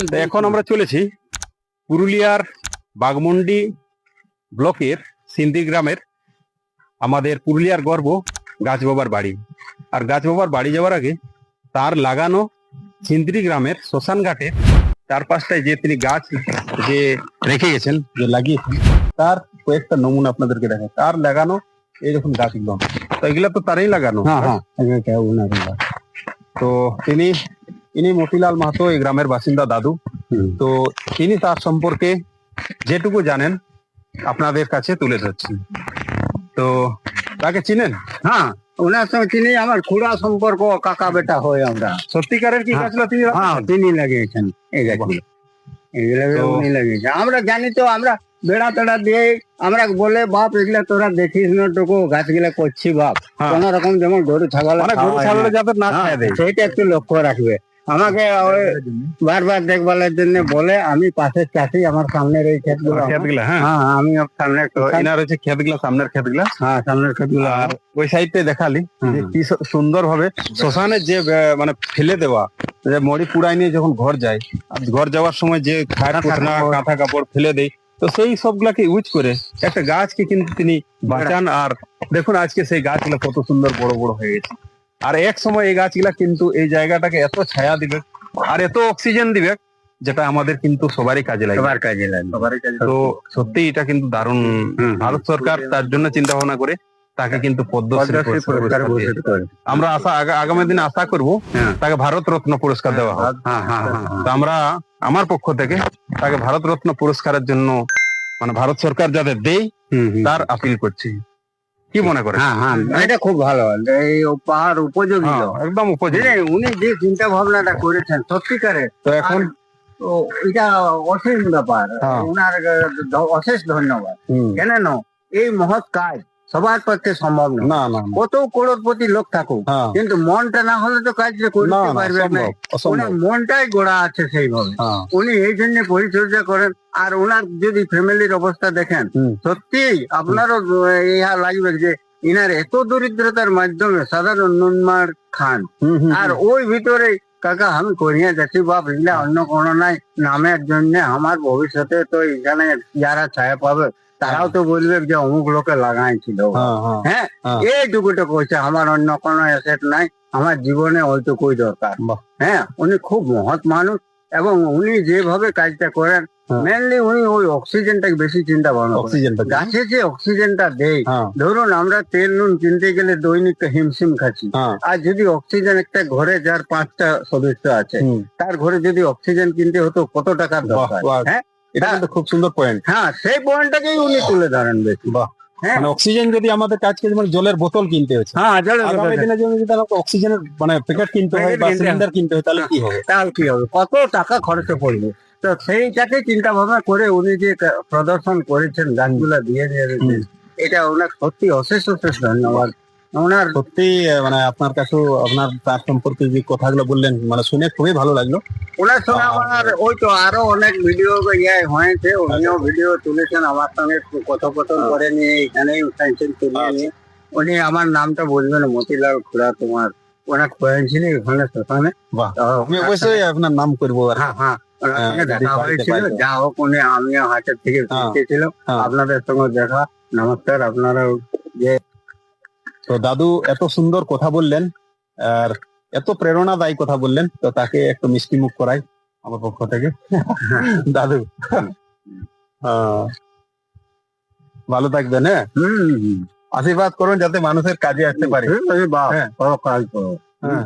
এখন আমরা চলেছি পুরুলিয়ার বাগমুন্ডি ব্লকের সিন্ধি গ্রামের আমাদের পুরুলিয়ার গর্ব গাছ বাবার বাড়ি। আর গাছ বাবার বাড়ি যাওয়ার আগে তার লাগানো সিন্দ্রি গ্রামের শ্মশান ঘাটের চারপাশটায় যে তিনি গাছ যে রেখে গেছেন যে লাগিয়েছেন তার কয়েকটা নমুনা আপনাদেরকে দেখায় তার লাগানো এই দেখুন গাছগুলো। তো এগুলা তো তারই লাগানো। হ্যাঁ হ্যাঁ। তো তিনি ইনি মতিলাল মাহাতো এই গ্রামের বাসিন্দা দাদু। তো তিনি তার সম্পর্কে যেটুকু জানেন আপনাদের কাছে তুলে ধরছেন তো তাকে চিনেন? হ্যাঁ ওনার সঙ্গে তিনি আমার খুড়া সম্পর্ক কাকা বেটা হয় আমরা। সত্যিকারের কি হ্যাঁ। তিনি? হ্যাঁ তিনি লাগিয়েছেন। এই গাছগুলো আমরা জানি তো আমরা বেড়া তেড়া দিয়ে আমরা বলে বাপ এগুলা তোরা দেখিস না টুকু গাছগুলা করছি বাপ। হ্যাঁ। কোন রকম যেমন গরু ছাগল মানে ছাগলে যাতে না সেইটা একটু লক্ষ্য রাখবে। আমাকে ওই বারবার দেখভালের জন্য বলে আমি পাশের চাষি আমার সামনের এই ক্ষেতগুলো। ক্ষেতগুলা হ্যাঁ হ্যাঁ আমি সামনে এনার হচ্ছে ক্ষেতগুলা সামনের ক্ষেতগুলা হ্যাঁ সামনের ক্ষেতগুলো আর ওই সাইডে দেখালি। যে কি সুন্দর ভাবে শ্মশানের যে মানে ফেলে দেওয়া যে মরি পুড়াই নিয়ে যখন ঘর যায় ঘর যাওয়ার সময় যে কাঁথা কাপড়। কাঁথা কাপড় ফেলে দেয় তো সেই সবগুলাকে ইউজ করে একটা গাছকে কিন্তু তিনি বাঁচান আর দেখুন আজকে সেই গাছগুলো কত সুন্দর বড় বড় হয়ে গেছে আর এক সময় এই গাছগুলা কিন্তু এই জায়গাটাকে এত ছায়া দিবে আর এত অক্সিজেন দিবে যেটা আমাদের কিন্তু সবারই কাজে লাগে। সবার কাজে লাগবে তো সত্যি এটা কিন্তু দারুণ ভারত সরকার তার জন্য চিন্তা ভাবনা করে তাকে কিন্তু পদ্মশ্রী পুরস্কার আমরা আশা আগামী দিনে আশা করব হ্যাঁ। তাকে ভারত রত্ন পুরস্কার দেওয়া হবে হ্যাঁ হ্যাঁ হ্যাঁ। তো আমরা আমার পক্ষ থেকে তাকে ভারত রত্ন পুরস্কারের জন্য মানে ভারত সরকার যাদের হুম। তার আপিল করছি। কি মনে করে হ্যাঁ হ্যাঁ এটা খুব ভালো। এই পাহাড় উপযোগী হ্যাঁ, একদম উপযোগী। উনি যে চিন্তা ভাবনাটা করেছেন সত্যিকারে তো এখন এটা অশেষ ব্যাপার। হ্যাঁ। ওনার অশেষ ধন্যবাদ। কেন এই মহৎ কাজ সবার পক্ষে সম্ভব না। কত করোড়পতি লোক থাকুক হ্যাঁ। কিন্তু মনটা না হলে তো কাজটা করতে না ওনার মনটাই গোড়া আছে সেইভাবে। হ্যাঁ। উনি এই জন্য পরিচর্যা করেন আর ওনার যদি ফ্যামিলির অবস্থা দেখেন সত্যি আপনারও ইহা লাগবে যে ইনার এত দরিদ্রতার মাধ্যমে সাধারণ নুনমার খান। আর ওই ভিতরে কাকা আমি করিয়া যাচ্ছি বাপ এগুলা অন্য কোনো নাই। নামের জন্য আমার ভবিষ্যতে তো এখানে যারা ছায়া পাবে তারাও তো বলবে যে অমুক লোকে লাগাইছিল হ্যাঁ হ্যাঁ হ্যাঁ। হ্যাঁ। এইটুকুটা কইছে আমার অন্য কোনো অ্যাসেট নাই আমার জীবনে ওইটুকুই দরকার। হ্যাঁ উনি খুব মহৎ মানুষ এবং উনি যেভাবে কাজটা করেন। মেনলি উনি ওই অক্সিজেনটাকে বেশি চিন্তা ভাবনা করেন। অক্সিজেনটা গাছে যে অক্সিজেনটা দেয় ধরুন আমরা তেল নুন কিনতে গেলে দৈনিক হিমশিম খাচ্ছি। আর যদি অক্সিজেন একটা ঘরে যার পাঁচটা সদস্য আছে তার ঘরে যদি অক্সিজেন কিনতে হতো কত টাকার দরকার? হ্যাঁ এটা কিন্তু খুব সুন্দর পয়েন্ট হ্যাঁ সেই পয়েন্টটাকেই উনি তুলে ধরেন বেশি। বাহ। হ্যাঁ। মানে অক্সিজেন যদি আমাদের কাজকে যেমন জলের বোতল কিনতে হচ্ছে হ্যাঁ আগামী দিনে যদি অক্সিজেনের মানে প্যাকেট কিনতে হয় বা সিলিন্ডার কিনতে হয় তাহলে কি হবে? তাহলে কি হবে? কত টাকা খরচে পড়বে? তো সেইটাকে চিন্তা ভাবনা করে উনি যে প্রদর্শন করেছেন গানগুলা দিয়ে দিয়েছেন এটা ওনার সত্যি অশেষ অশেষ ধন্যবাদ। ওনার সত্যি মানে আপনার কাছেও আপনার তার সম্পর্কে যে কথাগুলো বললেন মানে শুনে খুবই ভালো লাগল। ওনার সঙ্গে আমার ওই তো আরও অনেক ভিডিও ইয়ে হয়েছে উনিও ভিডিও তুলেছেন আমার সঙ্গে কথোপকথন করে নিয়ে এখানেই উঠাইছেন তুলে আচ্ছা। নিয়ে উনি আমার নামটা বলবেন মতিলাল খুড়া তোমার ওনার হয়েছিল এখানে শ্মশানে আমি অবশ্যই আপনার নাম করব হ্যাঁ হ্যাঁ হ্যাঁ, দেখা হয়েছিল যা হোক উনি আমিও হাটের থেকে হ্যাঁ, হ্যাঁ। আপনাদের সঙ্গে দেখা নমস্কার আপনারা তো দাদু এত সুন্দর কথা বললেন আর এত প্রেরণাদায়ী কথা বললেন তো তাকে একটু মিষ্টি মুখ করাই আমার পক্ষ থেকে দাদু ভালো থাকবেন হ্যাঁ আশীর্বাদ করুন যাতে মানুষের কাজে আসতে পারে হ্যাঁ। কাজ করো হ্যাঁ